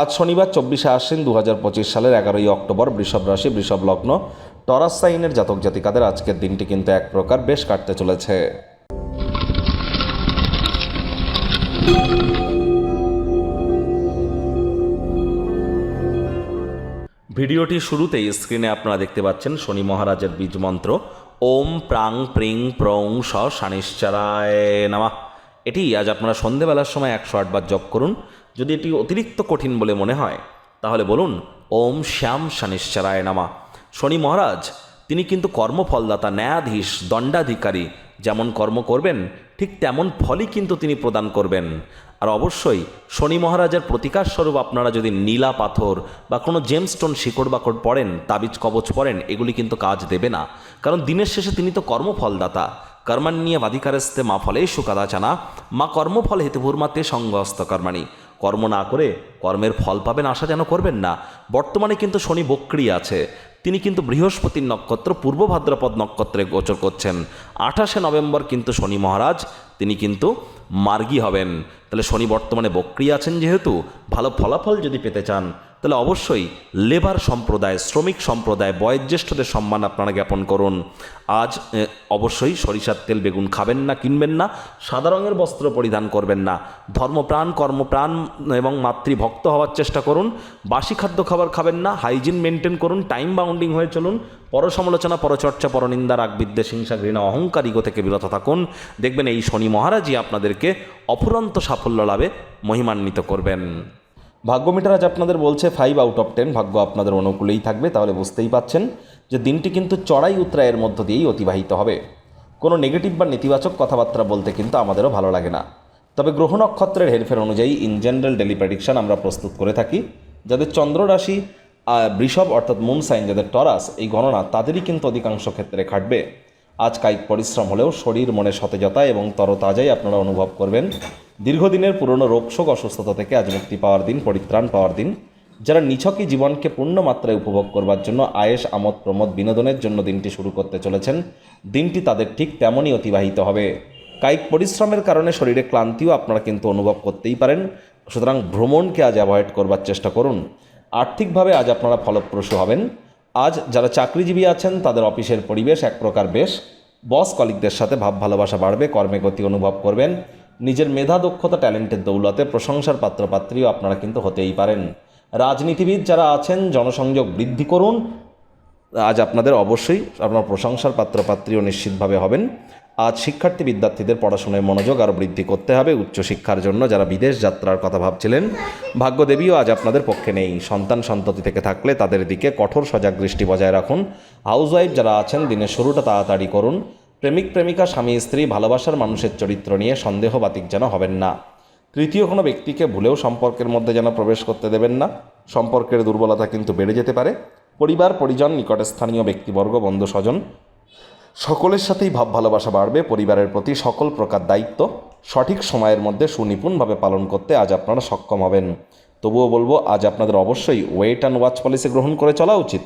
আজ শনিবার চব্বিশে আশ্বিন দু হাজার পঁচিশ সালের এগারোই অক্টোবর বৃষভ রাশি, বৃষভ লগ্ন টরাস সাইনের জাতক জাতিকাদের আজকের দিনটি কিন্তু এক প্রকার বেশ কাটতে চলেছে। ভিডিওটি শুরুতেই স্ক্রিনে আপনারা দেখতে পাচ্ছেন শনি মহারাজের বীজ মন্ত্র, ওম প্রাং প্রিং প্রং স শানিশ্চারায় নামা। এটি আজ আপনারা সন্ধেবেলার সময় একশো আটবার জপ করুন যদি এটি অতিরিক্ত কঠিন বলে মনে হয়, তাহলে বলুন, ওম শ্যাম শানিশ্চারায় নামা। শনি মহারাজ, তিনি কিন্তু কর্মফলদাতা, ন্যায়াধীশ, দণ্ডাধিকারী, যেমন কর্ম করবেন, ঠিক তেমন ফলই কিন্তু তিনি প্রদান করবেন। আর অবশ্যই, শনি মহারাজের প্রতিকার স্বরূপ আপনারা যদি নীলা পাথর বা কোনো জেমস্টোন শিকড় বাকড় পড়েন, তাবিজ কবচ পড়েন, এগুলি কিন্তু কাজ দেবে না। কারণ দিনের শেষে তিনি তো কর্মফলদাতা। কর্মান্নিয়ে বাধিকারস্তে মা ফলেই ফলে সুকাদাচানা মা কর্মফল হেতুভূর্মাতে সঙ্গস্ত কর্মাণী। কর্ম না করে কর্মের ফল পাবেন আশা যেন করবেন না। বর্তমানে কিন্তু শনি বক্রি আছে। তিনি কিন্তু বৃহস্পতির নক্ষত্র, পূর্ব ভাদ্রপদ নক্ষত্রে গোচর করছেন। আঠাশে নভেম্বর কিন্তু শনি মহারাজ, তিনি কিন্তু মার্গী হবেন। তাহলে শনি বর্তমানে বক্রি আছেন যেহেতু, ভালো ফলাফল যদি পেতে চান তাহলে অবশ্যই লেবার সম্প্রদায়, শ্রমিক সম্প্রদায়, বয়োজ্যেষ্ঠদের সম্মান আপনারা জ্ঞাপন করুন। আজ অবশ্যই সরিষার তেল বেগুন খাবেন না, কিনবেন না, সাদা রঙের বস্ত্র পরিধান করবেন না। ধর্মপ্রাণ, কর্মপ্রাণ এবং মাতৃভক্ত হওয়ার চেষ্টা করুন। বাসি খাদ্য খাবার খাবেন না, হাইজিন মেনটেন করুন, টাইম বাউন্ডিং হয়ে চলুন। পরসমালোচনা, পরচর্চা, পরনিন্দা রাগ বিদ্বেষ হিংসা, ঘৃণা, অহংকার, ইগো থেকে বিরত থাকুন। দেখবেন এই শনি মহারাজই আপনাদেরকে অফুরন্ত সাফল্য লাভে মহিমান্বিত করবেন। ভাগ্য মিটার আজ আপনাদের বলছে ফাইভ আউট অফ টেন ভাগ্য আপনাদের অনুকূলেই থাকবে, তাহলে বুঝতেই পাচ্ছেন যে দিনটি কিন্তু চড়াই উত্তরায়ের মধ্য দিয়েই অতিবাহিত হবে। কোনো নেগেটিভ বা নেতিবাচক কথাবার্তা বলতে কিন্তু আমাদেরও ভালো লাগে না। তবে গ্রহ নক্ষত্রের হেরফের অনুযায়ী ইন জেনারেল ডেলি প্রেডিকশন আমরা প্রস্তুত করে থাকি। যাদের চন্দ্র রাশি বৃষভ অর্থাৎ মুন সাইন যাদের টরাস এই গণনা তাদেরই কিন্তু অধিকাংশ ক্ষেত্রে খাটবে। আজ কায়িক পরিশ্রম হলেও শরীর, মনে সতেজতা এবং তরতাজাই আপনারা অনুভব করবেন। দীর্ঘদিনের পুরনো রোগশোক অসুস্থতা থেকে আজ মুক্তি পাওয়ার দিন, পরিত্রাণ পাওয়ার দিন। যারা নিছকই জীবনকে পূর্ণ মাত্রায় উপভোগ করবার জন্য আয়েস আমোদ, প্রমোদ, বিনোদনের জন্য দিনটি শুরু করতে চলেছেন, দিনটি তাদের ঠিক তেমনই অতিবাহিত হবে। কায়িক পরিশ্রমের কারণে শরীরে ক্লান্তিও আপনারা কিন্তু অনুভব করতেই পারেন। সুতরাং ভ্রমণকে আজ অ্যাভয়েড করবার চেষ্টা করুন। আর্থিকভাবে আজ আপনারা ফলপ্রসূ হবেন। আজ যারা চাকরিজীবী আছেন, তাদের অফিসের পরিবেশ এক প্রকার বেশ। বস কলিকদের সাথে ভাব ভালোবাসা বাড়বে, কর্মে গতি অনুভব করবেন। নিজের মেধা, দক্ষতা, ট্যালেন্টের দৌলতে প্রশংসার পাত্রপাত্রীও আপনারা কিন্তু হতেই পারেন। রাজনীতিবিদ যারা আছেন, জনসংযোগ বৃদ্ধি করুন আজ আপনাদের অবশ্যই আপনার প্রশংসার পাত্রপাত্রীও নিশ্চিতভাবে হবেন। আজ শিক্ষার্থী বিদ্যার্থীদের পড়াশোনায় মনোযোগ আরও বৃদ্ধি করতে হবে উচ্চশিক্ষার জন্য যারা বিদেশ যাত্রার কথা ভাবছিলেন। ভাগ্যদেবীও আজ আপনাদের পক্ষে নেই। সন্তান সন্ততি থেকে থাকলে তাদের দিকে কঠোর সজাগ দৃষ্টি বজায় রাখুন। হাউসওয়াইফ যারা আছেন, দিনের শুরুটা তাড়াতাড়ি করুন। প্রেমিক, প্রেমিকা, স্বামী, স্ত্রী, ভালোবাসার মানুষের চরিত্র নিয়ে সন্দেহ বাতিক যেন হবেন না। তৃতীয় কোনো ব্যক্তিকে ভুলেও সম্পর্কের মধ্যে যেন প্রবেশ করতে দেবেন না। সম্পর্কের দুর্বলতা কিন্তু বেড়ে যেতে পারে। পরিবার, পরিজন, নিকটে স্থানীয় ব্যক্তিবর্গ, বন্ধু, স্বজন, সকলের সাথেই ভাব ভালোবাসা বাড়বে। পরিবারের প্রতি সকল প্রকার দায়িত্ব সঠিক সময়ের মধ্যে সুনিপুণভাবে পালন করতে আজ আপনারা সক্ষম হবেন। তবুও বলব, আজ আপনাদের অবশ্যই ওয়েট অ্যান্ড ওয়াচ পলিসি গ্রহণ করে চলা উচিত।